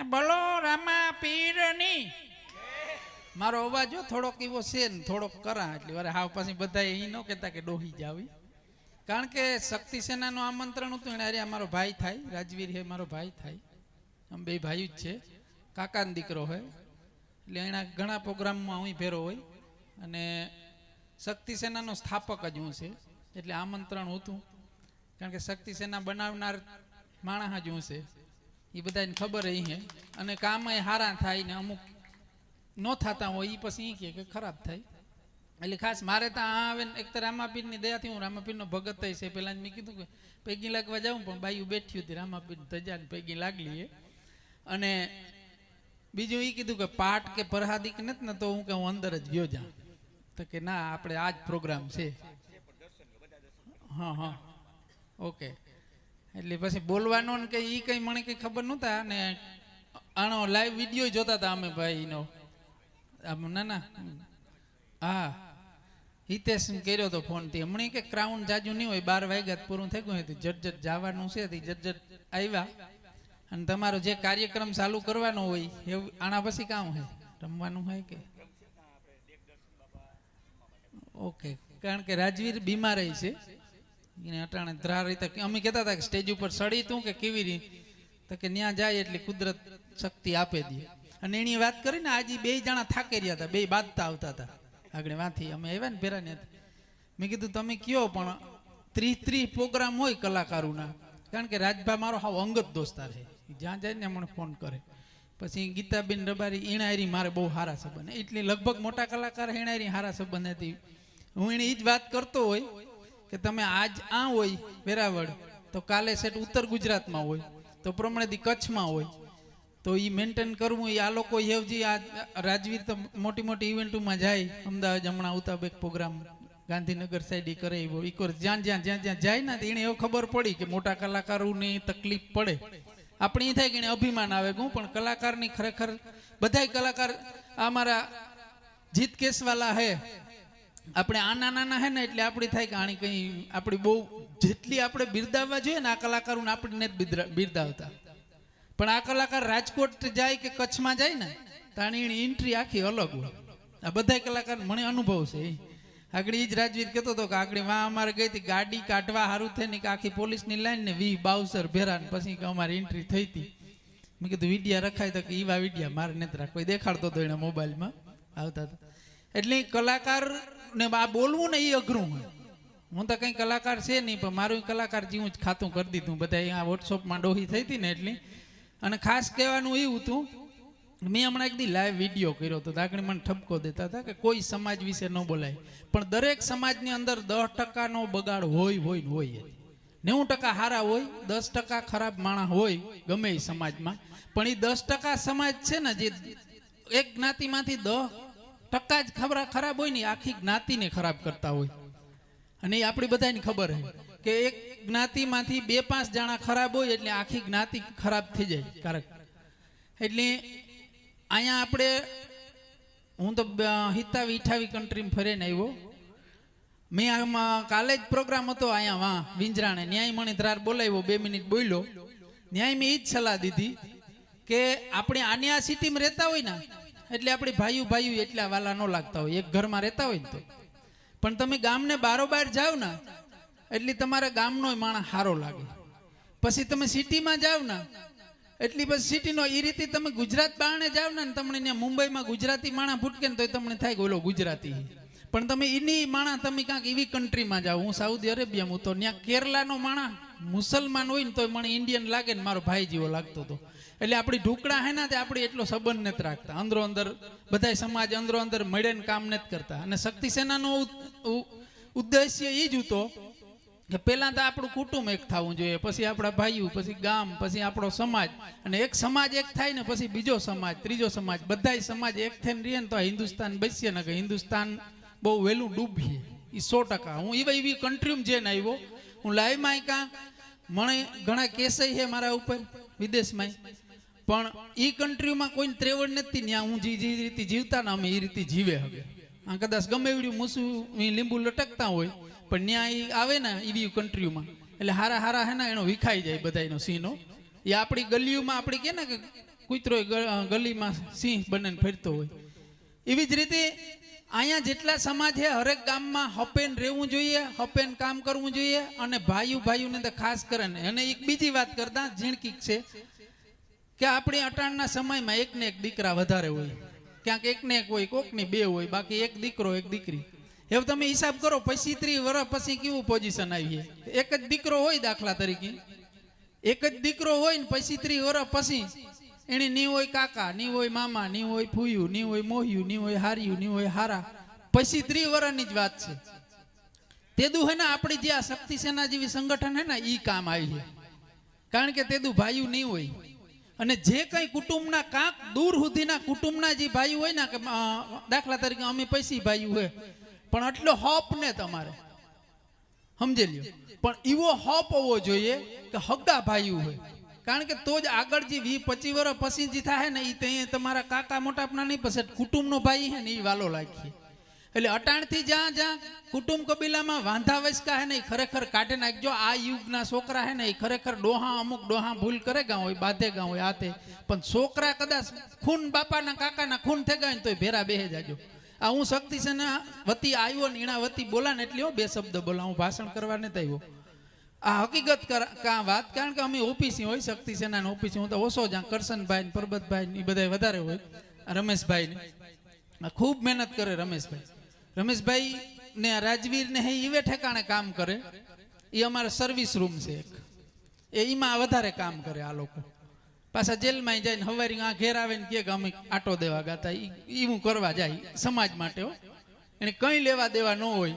બોલો રામા પીરની મારો અવાજ થોડોક એવો છે ને, થોડોક કરા એટલે. વારે હાવ પછી બધા એ ન કહેતા કે ડોહી જાવી. કારણ કે શક્તિ સેનાનું આમંત્રણ હતું, એને અરે મારો ભાઈ થાય, રાજવીર હે મારો ભાઈ થાય. આમ બે ભાઈ જ છે. કાકાનો દીકરો હોય એટલે એના ઘણા પ્રોગ્રામમાં હું ફેરો હોય. અને શક્તિ સેનાનો સ્થાપક જ હું છે. એટલે આમંત્રણ હતું. કારણ કે શક્તિ સેના બનાવનાર માણસ જ હું છે. એ બધાને ખબર એ અને કામ એ હારા થાય ને અમુક ન થતા હોય એ પછી એ કે ખરાબ થાય. એટલે ખાસ મારે તો આ આવે ને, એક તો રામાપીરની દયાથી હું રામાપીરનો ભગત થઈ છે. પહેલાં મેં કીધું કે પૈકી લાગવા જાઉં, પણ બાયું બેઠ્યું હતી, રામાપીર ધજાને પૈકી લાગલી અને બીજું એ કીધું કે પાઠ કે પરહાદિક નથી ને તો હું કે હું અંદર જ ગયો જા. તો કે ના, આપણે આ જ પ્રોગ્રામ છે. હા હા. ઓકે એટલે પછી બોલવાનો ને કે એ કંઈ મને કંઈ ખબર નહોતા અને આનો લાઈવ વીડિયો જોતા હતા અમે ભાઈનો. ના ના. હા. હિતેશ કર્યો તો ફોનથી હમણાં કે ક્રાઉન જાજુ નહીં હોય, બાર વાગ્યા પૂરું થઈ ગયું હતું જટ જવાનું છે જટ આવ્યા. અને તમારો જે કાર્યક્રમ ચાલુ કરવાનો હોય, એવું આના પછી કામ હોય? રમવાનું હોય કે? ઓકે. કારણ કે રાજવીર બીમાર છે. એને અટાણે ધ્રાર રીતે અમે કહેતા હતા કે સ્ટેજ ઉપર સડી તું કે કેવી રીતે તો કે ત્યાં જાય એટલે કુદરત શક્તિ આપે દે. અને એની વાત કરીને આજે બે જણા થાકી હતા, બે બાંધતા આવતા હતા. આગળ વાંથી અમે આવ્યા ને ભેરા ને મેં કીધું, તમે કયો પણ ત્રીસ ત્રીસ પ્રોગ્રામ હોય કલાકારોના. કારણ કે રાજભા મારો હાવ અંગત દોસ્તાર છે. જ્યાં જાય ને મને ફોન કરે. પછી ગીતાબેન રબારી એણાયરી મારે બહુ સારા સંબંધ. એટલે લગભગ મોટા કલાકાર એણાયરી સારા સંબંધ હતી. હું એને એ જ વાત કરતો હોય કે તમે આજ આ હોય વેરાવળ, તો કાલે સેટ ઉત્તર ગુજરાતમાં હોય, તો પ્રમાણેથી કચ્છમાં હોય, તો એ મેન્ટેન કરવું એ આ લોકો હેવજી આ રાજવીર તો મોટી મોટી ઇવેન્ટોમાં જાય, અમદાવાદ હમણાં ઉતાબેક પ્રોગ્રામ ગાંધીનગર સાઈડ એ કરે એવો. ઈ જ્યાં જ્યાં જ્યાં જ્યાં જાય ને એને એવું ખબર પડી કે મોટા કલાકારોની તકલીફ પડે. આપણે એ થાય કે એને અભિમાન આવે હું પણ કલાકારની ખરેખર, બધાય કલાકાર આ મારા જીત કેસવાલા હે. આપણે આના નાના હે ને એટલે આપણી થાય કે આણી કંઈ આપણી બહુ જેટલી આપણે બિરદાવવા જોઈએ ને આ કલાકારોને આપણે નથી બિરદાવતા. પણ આ કલાકાર રાજકોટ જાય કે કચ્છમાં જાય ને, તો આની એની એન્ટ્રી આખી અલગ હોય. આ બધા કલાકાર મને અનુભવ છે. આગળ એ જ રાજવીર કહેતો હતો કે આગળ વાં અમારે ગઈ હતી ગાડી કાઢવા સારું થઈ ને કે આખી પોલીસની લાઈન ને વી બાવસર ભેરા ને પછી કે અમારી એન્ટ્રી થઈ હતી. મેં કીધું વિડિયા રખાય તો કે એવા વિડિયા મારે નથી રાખવા દેખાડતો હતો એને મોબાઈલમાં આવતા હતા. એટલે કલાકાર ને આ બોલવું ને એ અઘરું હોય. હું તો કંઈ કલાકાર છે નહીં, પણ મારું કલાકાર જેવું જ ખાતું કરી દીધું. બધા અહીંયા વોટ્સઅપમાં ડોહી થઈ હતી ને એટલી. અને ખાસ કહેવાનું એવું હતું, મેં હમણાં એક દી લાઈવ વીડિયો કર્યો હતો. દાગણી મને ઠપકો દેતા હતા કે કોઈ સમાજ વિશે ન બોલાય. પણ દરેક સમાજની અંદર દસ ટકાનો બગાડ હોય હોય હોય નેવું ટકા સારા હોય, દસ ટકા ખરાબ માણસ હોય, ગમે એ સમાજમાં. પણ એ દસ ટકા સમાજ છે ને, જે એક જ્ઞાતિમાંથી દસ ટકા જ ખબર ખરાબ હોય ને આખી જ્ઞાતિને ખરાબ કરતા હોય. અને એ આપણી બધાને ખબર છે કે એક જ્ઞાતિમાંથી બે પાંચ જણા ખરાબ હોય એટલે આખી જ્ઞાતિ ખરાબ થઈ જાય. કારક એટલે અહીંયા આપણે હું તો હિતાવી, ઈઠાવી કન્ટ્રીમાં ફરીને આવ્યો. મેં આમાં કાલે જ પ્રોગ્રામ હતો અહીંયા વાં, વિંજરાણે. ન્યાય મણી ધરાર બોલાવ્યો, બે મિનિટ બોલ્યો. ન્યાય મેં એ જ સલાહ દીધી કે આપણે આની સિટીમાં રહેતા હોય ને એટલે આપણે ભાઈઓ ભાઈઓ એટલા વાલા ન લાગતા હોય. એક ઘરમાં રહેતા હોય ને તો. પણ તમે ગામને બારોબાર જાઓ ને, એટલે તમારા ગામનો માણસ સારો લાગે. પછી તમે સિટીમાં જાઓ ને, એટલી પછી સિટીનો એ રીતે તમે ગુજરાત બારણે જાવ ને તમને ત્યાં મુંબઈમાં ગુજરાતી માણસ ફૂટકે ને તો તમને થાય કે ઓલો ગુજરાતી. પણ તમે એની માણસ, તમે કાંઈક એવી કન્ટ્રીમાં જાઓ. હું સાઉદી અરેબિયામાં તો, ત્યાં કેરલાનો માણા મુસલમાન હોય ને તો મને ઇન્ડિયન લાગે ને મારો ભાઈ જેવો લાગતો હતો એટલે આપણી ઢુકડા હે ને તે આપણે એટલો સંબંધ નથી રાખતા. અંદરો અંદર બધાય સમાજ અંદરો અંદર મળે ને કામ નથી કરતા. અને શક્તિ સેનાનો ઉદ્દેશ્ય એ જ હતો કે પહેલાં તો આપણું કુટુંબ એક થવું જોઈએ, પછી આપણા ભાઈઓ, પછી ગામ, પછી આપણો સમાજ. અને એક સમાજ એક થાય ને પછી બીજો સમાજ, ત્રીજો સમાજ. બધાય સમાજ એક થઈને રહીએ ને તો હિન્દુસ્તાન બચીએ ને કે હિન્દુસ્તાન બહુ વહેલું ડૂબીએ. એ સો ટકા. હું એવા એવી કન્ટ્રીમાં જઈને આવ્યો. હું લાઈવમાં કાં મને ઘણા કેસય છે મારા ઉપર, વિદેશમાં. પણ એ કન્ટ્રીમાં કોઈને ત્રેવડ નથી, ત્યાં હું જે રીતે જીવતા ને અમે એ રીતે જીવે હવે. આ કદાચ ગમે એવડ્યું મૂસું લીંબુ લટકતા હોય, પણ ત્યાં એ આવે ને એવી કન્ટ્રીમાં એટલે હારા હારા હે ને એનો વિખાઈ જાય બધા સીનો. એ આપણી ગલીઓમાં આપણે કે ને કે કૂતરો ગલીમાં સિંહ બને ફરતો હોય. એવી જ રીતે અહીંયા જેટલા સમાજ છે હરેક ગામમાં હપેન રહેવું જોઈએ, હપેન કામ કરવું જોઈએ અને ભાઈઓ ભાઈઓને તો ખાસ કરીને. અને એક બીજી વાત કરતા, ઝીણકીક છે. કે આપણી અટાણના સમયમાં એકને એક દીકરા વધારે હોય, ક્યાંક એકને એક હોય, કોકની બે હોય, બાકી એક દીકરો, એક દીકરી. એવું તમે હિસાબ કરો, પછી ત્રીસ વર્ષ પછી કેવું પોઝિશન આવીએ? એક જ દીકરો હોય દાખલા તરીકે. એક જ દીકરો હોય ને પછી ત્રીસ વર્ષ પછી એને ની હોય કાકા, ની હોય મામા, ની હોય ફૂયું, ની હોય મોહ્યું, ની હોય હાર્યું, ની હોય હારા. પછી ત્રીસ વર્ષની જ વાત છે. તેદું હે ને આપણી જે આ શક્તિ સેના જેવી સંગઠન હે ને, ઈ કામ આવી છે કારણ કે તેદું ભાઈયું નહીં હોય. અને જે કઈ કુટુંબના કાંક દૂર સુધીના કુટુંબના જે ભાઈ હોય ને, કે દાખલા તરીકે અમે પૈસી ભાઈ હોય, પણ આટલો હોપ ને તમારે. સમજી લ્યો. પણ એવો હોપ હોવો જોઈએ કે હગા ભાઈ હોય. કારણ કે તો જ આગળ જે વી પચીસ વર્ષ પછી જે થાય ને એ તમારા કાકા મોટાપના નહીં, પછી કુટુંબનો ભાઈ હે ને એ વાલો લાગીએ એટલે અટાણથી જ્યાં જ્યાં કુટુંબ કબીલામાં વાંધા વસકા હે ને ખરેખર કાઢી નાખજો. આ યુગના છોકરા હે ને એ ખરેખર ડોહા અમુક ડોહા ભૂલ કરે ગા હોય, બાધે ગા હોય આતે પણ છોકરા કદાચ ખૂન બાપાના કાકાના ખૂન થઈ ગયા ને તોય ભેરા બેહે જાજો. આ હું શક્તિ સેના વતી આવ્યો ને એના વતી બોલા ને એટલે બે શબ્દ બોલા. હું ભાષણ કરવા નથી આવ્યો. આ હકીકત કા વાત? કારણ કે અમે ઓફિસી હોય શક્તિ સેનાની ઓફિસી. હું તો ઓછો જ્યાં કરશનભાઈ પરબતભાઈ એ બધા વધારે હોય, રમેશભાઈ ખૂબ મહેનત કરે રમેશભાઈ. રમેશભાઈ ને રાજવીર ને ઈવે ઠેકાણે કામ કરે. એ અમારા સર્વિસ રૂમ છે એક. એ એમાં વધારે કામ કરે આ લોકો. પાછા જેલમાં જઈને હવારી આ ઘેર આવે ને કે અમે આટો દેવા ગાતા. એ હું કરવા જાય, સમાજ માટે એને કંઈ લેવા દેવા ન હોય.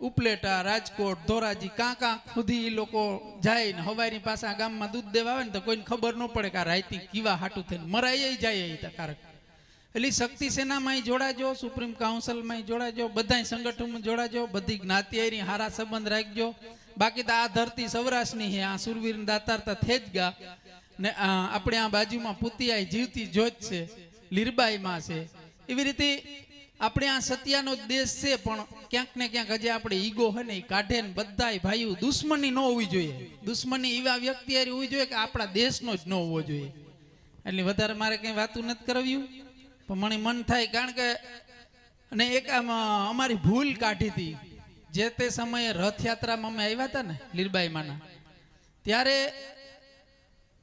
ઉપલેટા, રાજકોટ, ધોરાજી કાં કાં સુધી એ લોકો જાય ને હવારી પાછા ગામમાં દૂધ દેવા આવે ને તો કોઈને ખબર ન પડે કે આ રાયતી કીવા હાટું થઈને મરાઈ જાય એ તકારક એટલે શક્તિ સેનામાં જોડાજો, સુપ્રીમ કાઉન્સિલમાં જોડાજો બધા સંગઠનમાં જોડાજો, બધી જ્ઞાતિયારી, હારા સંબંધ રાખજો. બાકી તો આ ધરતી સૌરાષ્ટ્રની છે, આ સુરવીર દાતારતા થેજ ગા. ને આપણે આ બાજુમાં પુતિયાઈ જીવતી જોત છે, લીરબાઈમાં છે. એવી રીતે આપણે આ સત્યાનો દેશ છે, પણ ક્યાંક ને ક્યાંક હજી આપણે ઈગો હોય ને એ કાઢે ને બધાય ભાઈઓ દુશ્મની ન હોવી જોઈએ. દુશ્મની એવા વ્યક્તિ હોવી જોઈએ કે આપણા દેશનો જ ન હોવો જોઈએ. એટલે વધારે મારે કંઈ વાતું નથી કરવ્યું? પણ મને મન થાય કારણ કે અને એક આમ અમારી ભૂલ કાઢી હતી. જે તે સમયે રથયાત્રામાં અમે આવ્યા હતા ને લીરબાઈમાંના ત્યારે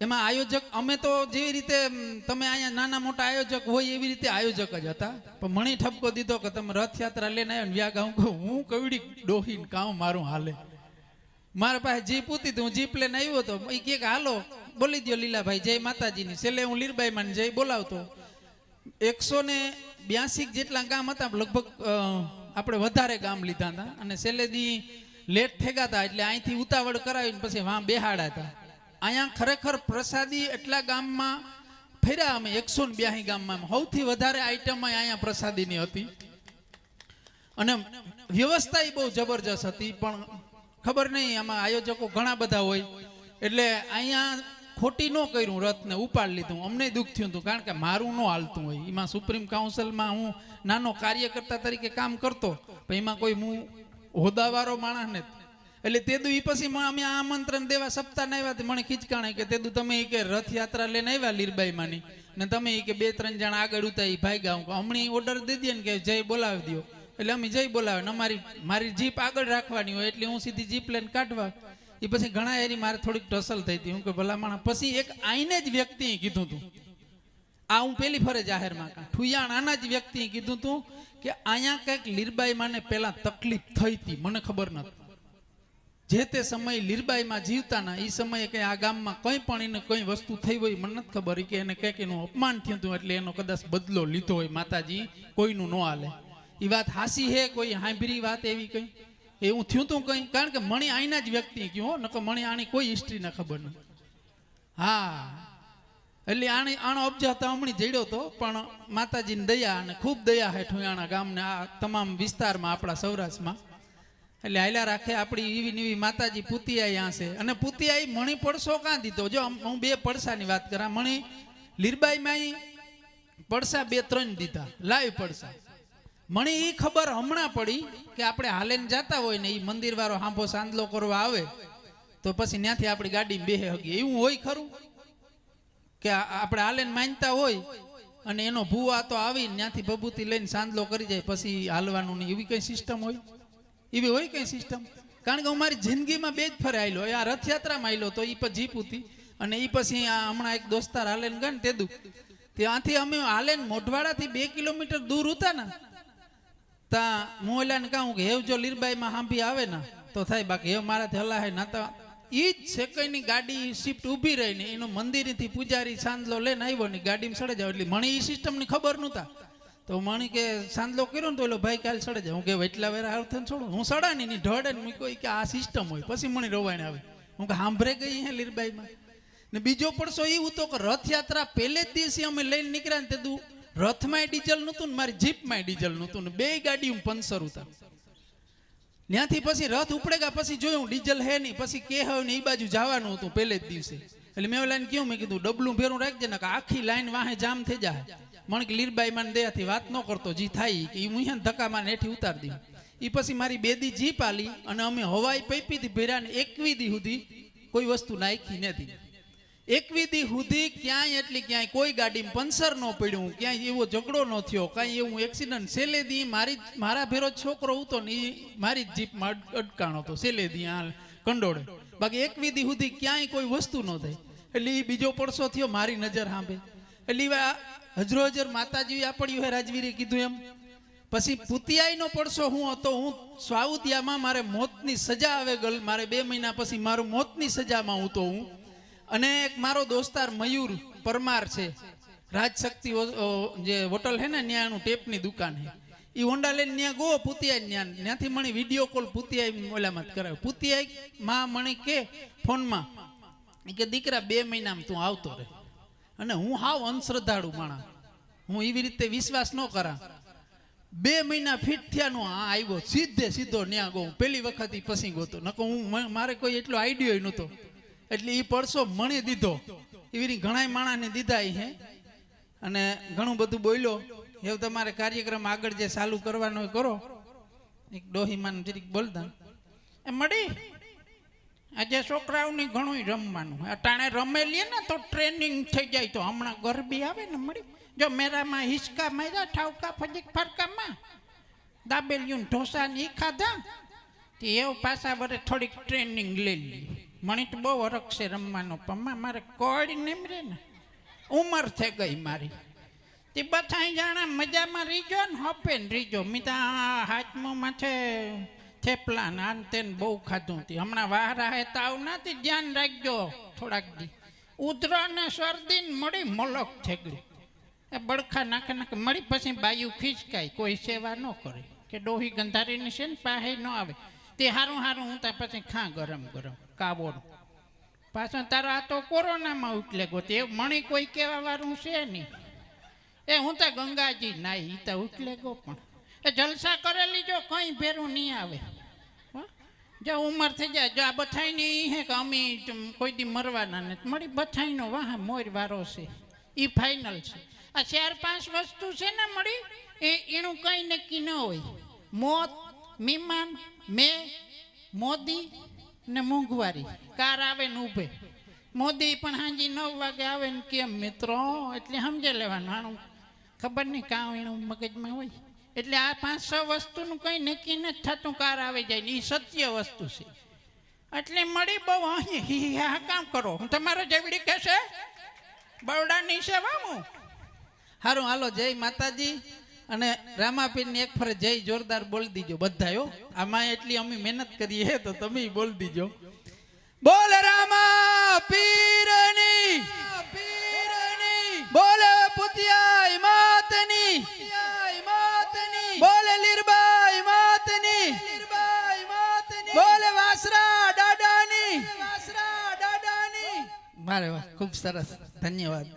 એમાં આયોજક, અમે તો જેવી રીતે તમે અહીંયા નાના મોટા આયોજક હોય એવી રીતે આયોજક જ હતા. પણ મને ઠપકો દીધો કે તમે રથયાત્રા લઈને આવ્યો વ્યા ગાઉં કહું, હું કવડી ડોહીને કામ મારું હાલે. મારા પાસે જીપ હતી તો હું જીપ લઈને આવ્યો હતો એ કે, હાલો, બોલી દો લીલાભાઈ, જય માતાજીની. છેલ્લે હું લીરબાઈમાં જય બોલાવતો. એકસો ને બ્યાસી જેટલા ગામ હતા લગભગ આપણે વધારે ગામ લીધા હતા. અને છેલ્લેથી લેટ થેગા હતા એટલે અહીંથી ઉતાવળ કરાવીને પછી વાં બેહાડા હતા અહીંયા ખરેખર પ્રસાદી એટલા ગામમાં ફેર્યા અમે એકસો ને બ્યાસી ગામમાં. સૌથી વધારે આઈટમ અહીંયા પ્રસાદીની હતી. અને વ્યવસ્થા એ બહુ જબરજસ્ત હતી, પણ ખબર નહીં આમાં આયોજકો ઘણા બધા હોય. એટલે અહીંયા ખોટી ન કર્યું, રથને ઉપાડ લીધું. અમને દુઃખ થયું હતું, કારણ કે મારું ન હાલતું હોય. એમાં સુપ્રીમ કાઉન્સિલમાં હું નાનો કાર્યકર્તા તરીકે કામ કરતો, પણ એમાં કોઈ હું હોદાવાળો માણસ નથી એટલે તેદુ એ પછી મને અમે આમંત્રણ દેવા સપ્તાહ આવ્યા મને ખીચકાણે કે તેદુ તમે એ કે રથયાત્રા લઈને આવ્યા લીરબાઈમાંની? ને તમે એ કે બે ત્રણ જણા આગળ ઉતા એ ભાઈ ગાઉં હમણાં ઓર્ડર દઈ દે ને કે જય બોલાવી દો એટલે અમે જય બોલાવે ને અમારી, મારી જીપ આગળ રાખવાની હોય એટલે હું સીધી જીપ લઈને કાઢવા એ પછી ઘણા એરી મારે થોડીક ટસલ થઈ હતી. હું કે ભલામણ, પછી એક આઈને જ વ્યક્તિએ કીધું હતું આ હું પેલી ફરે જાહેરમાં ઠુયાણ આના જ વ્યક્તિએ કીધું હતું કે અહીંયા કંઈક લીરબાઈ માને પહેલા તકલીફ થઈ હતી. મને ખબર નથી જે તે સમયે લીરબાઈમાં જીવતા ના એ સમયે કઈ આ ગામમાં કંઈ પણ એને કંઈ વસ્તુ થઈ હોય મને નથી ખબર. કે એને કંઈક એનું અપમાન થયું હતું એટલે એનો કદાચ બદલો લીધો હોય. માતાજી, કોઈનું ન હાલે. એ વાત હાસી હે, કોઈ હાંભરી વાત એવી કંઈ? એવું થયું તું કંઈ કારણ કે મણી આઈના જ વ્યક્તિ કયો નકો મણી આની કોઈ હિસ્ટ્રી ના ખબર નથી હા. એટલે આણે આણો અબજા હતા હમણાં જડ્યો હતો પણ માતાજીની દયા અને ખૂબ દયા હેઠું આણા ગામને આ તમામ વિસ્તારમાં, આપણા સૌરાષ્ટ્રમાં. એટલે આયલા રાખે આપણી એવી નીવી માતાજી પુતિયા આ છે. અને પુતિયાઈ મણી પડસો કાં દીધો? જો હું બે પડસાની વાત કરા. મણી લીરબાઈ માઈ પડસા બે ત્રણ દીધા. લાઈવ પડસા. મને એ ખબર હમણાં પડી કે આપણે હાલેન જતા હોય ને એ મંદિર વાળો હાંભો સાંદલો કરવા આવે, તો પછી ત્યાંથી આપણી ગાડી બેહે હગી. એવું હોય ખરું? કે આપણે આલેન માનતા હોય અને એનો ભૂવા તો આવી ત્યાંથી ભભૂતિ લઈને સાંદલો કરી જાય, પછી હાલવાનું નહીં એવી કઈ સિસ્ટમ હોય? એવી હોય કઈ સિસ્ટમ કારણ કે હું મારી જિંદગીમાં બે જ ફરે આવેલો આ રથયાત્રામાં આવેલો તો એ પછી જીપ હતી અને એ પછી હમણાં એક દોસ્તાર હાલેન ને તેદું. ત્યાંથી અમે હાલેન મોઢવાડાથી બે કિલોમીટર દૂર હતા ને તા હું ઓલાને કહું કે હેવ જો લીરબાઈમાં હાંભી આવે ને, તો થાય બાકી. હેવ મારાથી હલાહે ના, તો ઈ જ સેકન્ડની ગાડી શિફ્ટ ઊભી રહીને એનો મંદિરેથી પૂજારી સાંદલો લઈને આવ્યો ને ગાડીમાં સડે જાવ. એટલે મણી એ સિસ્ટમની ખબર નહોતા. તો મણી કે સાંદલો કર્યો ને, તો એલો ભાઈ કાલ સડે જાય હું કે એટલા વેરા હાર ને છોડું. હું સડાની ની ઢોળે ને મૂકો કે, આ સિસ્ટમ હોય. પછી મણી રોવાણે આવે. હું કે સાંભળે ગઈ હે લીરબાઈમાં. ને બીજો પડશો એવું તો કે, રથયાત્રા પહેલે જ દિવસે અમે લઈને નીકળ્યા ને, તે દુ રથમાં ડીઝલ નહોતું ને, મારી જીપમાં ડીઝલ નહોતું ને, બે ગાડી પંચર ઉતાર. ત્યાંથી પછી રથ ઉપડેગા, પછી જોયું ડીઝલ હે નહીં, પછી કે હવે ને એ બાજુ જવાનું હતું પહેલે જ દિવસે. એટલે મેં લાઈન કહ્યું મેં કીધું, ડબલું ભેરું રાખજે ને કે આખી લાઈન વાહે જામ થઈ જાય. મણ કે, લીરબાઈ મને દયાથી વાત ન કરતો, જી થાય કે હું અહીંયા ધક્કા મારે હેઠી ઉતારી દઉં. એ પછી મારી બેદી જીપ આલી અને અમે હવાઈ પૈપી હતી ભેરાને એકવી દી સુધી કોઈ વસ્તુ નાખી નથી. એકવી દી સુધી ક્યાંય એટલી ક્યાંય કોઈ ગાડીમાં પંચર ન પડ્યું, ક્યાંય એવો ઝઘડો ન થયો, કાંઈ એવું એક્સિડન્ટ સેલે દી, મારી મારા ભેરો છોકરો હતો ને એ મારી જ જીપમાં અટકાણો હતો સેલેદી આ કંડોળે. બાકી એક દી સુધી ક્યાંય કોઈ વસ્તુ ન થઈ. એટલે એ બીજો પડસો થયો, મારી નજર સાંભે એટલે હજરો હજર માતાજી આપડ્યું હે રાજવીરે કીધું એમ, પછી પુતિયાઈનો પડસો હું હતો, હું સાઉદિયામાં મારે મોતની સજા આવે ગલ, મારે બે મહિના પછી મારું મોતની સજામાં હું તો હું અને એક મારો દોસ્તાર મયુર પરમાર છે. રાજશક્તિ જે હોટલ હે ને, ન્યાનું ટેપની દુકાન હે એ હોન્ડા લઈને ત્યાં ગો પૂતિયા ન્યા ત્યાંથી મણી વીડિયો કોલ પૂતિયા ઓલામાં જ પૂતિયા માં મણી કે ફોનમાં કે, દીકરા, બે મહિનામાં તું આવતો રહે. અને હું હાવ અંધશ્રદ્ધાળુ માણા હું એવી રીતે વિશ્વાસ ન કરા. બે મહિના ફિટ થયાનો આ આવ્યો. સીધે સીધો ન્યા ગો. પેલી વખત ઈ પસી ગયો તો નકો હું મારે કોઈ એટલો આઈડિયો નહોતો. એટલે એ પરસો મણી દીધો. એવી ઘણાય માણાને દીધા એ હે અને ઘણું બધું બોલ્યો એવું તમારે કાર્યક્રમ આગળ જે ચાલુ કરવાનો કરો. એક ડોહીમાન જરીક બોલતા, એ મળી આજે છોકરાઓને ઘણું રમવાનું અટાણે રમેલીએ ને તો ટ્રેનિંગ થઈ જાય. તો હમણાં ગરબી આવે ને મળી જો મેરામાં હિસકા માર્યા, ઠાવકા ફજીક ફરકામાં. દાબેલિયું ઢોસા ને ઈ ખાધા. એવું પાછા વરે થોડીક ટ્રેનિંગ લઈ લી મને તો બહુ હરખ છે રમવાનો, પણ મારે કોડ નીમરે ને ઉંમર થઈ ગઈ મારી. તે બધા જાણા મજામાં રીજો ને, હોપે ને રીજો મીતા હાથમાં માથે થેપલા ને આન તેને બહુ ખાધું હતી. હમણાં વાહરા હે તાવ નથી, ધ્યાન રાખજો થોડાક દી. ઉધરો ને શરદી ને મળી મલક થઈ ગઈ એ બળખા નાખે નાખે મળી પછી બાયું ખીચકાય કોઈ સેવા ન કરે. કે ડોહી ગંધારીની છે ને પાસે ન આવે. તે હારું હારું હું ત્યાં પછી ખા ગરમ ગરમ. કાવોનું પાછો તારો આ તો કોરોનામાં ઉકલે ગો તે મણી કોઈ કહેવા વાળું છે નહીં. એ હું તો ગંગાજી ના એ તો ઉકલે ગો પણ. એ જલસા કરેલી જો કંઈ ભેરું નહીં આવે? જો ઉંમર થઈ જાય, જો આ બથાઈની હે કે અમે કોઈ દી મરવાના ને મળી બથાઈનો વાહ, મોર વારો છે. એ ફાઇનલ છે. આ ચાર પાંચ વસ્તુ છે ને મળી, એ એનું કંઈ નક્કી ન હોય. મોત, મીમાન, મે, મોદી ને મોંઘવારી. કાર આવે ને ઊભે. મોદી પણ હાજી નવ વાગે આવે ને કેમ મિત્રો? એટલે સમજે લેવાનું આણું ખબર નહીં કાં એનું મગજમાં હોય. એટલે આ પાંચ છ વસ્તુનું કંઈ નક્કી નથી થતું, કાર આવે જાય ને એ સત્ય વસ્તુ છે. એટલે મળી બહુ અહીં. આ કામ કરો. હું તમારો જેવડી કહેશે? બરોડાની સેવા હું. હારું, હાલો, જય માતાજી. અને રામાપીરની એક ફરે જય જોરદાર બોલી દીજો બધાયો. આમાં એટલી અમે મહેનત કરીએ તો તમે બોલ દીજો. બોલ રામા પીરની પીરની બોલ પુતિયાઈ માતની માતની. બોલ લીરબાઈ માતની. બોલ વાસરા દાદાની. મારે વાહ, ખૂબ સરસ. ધન્યવાદ.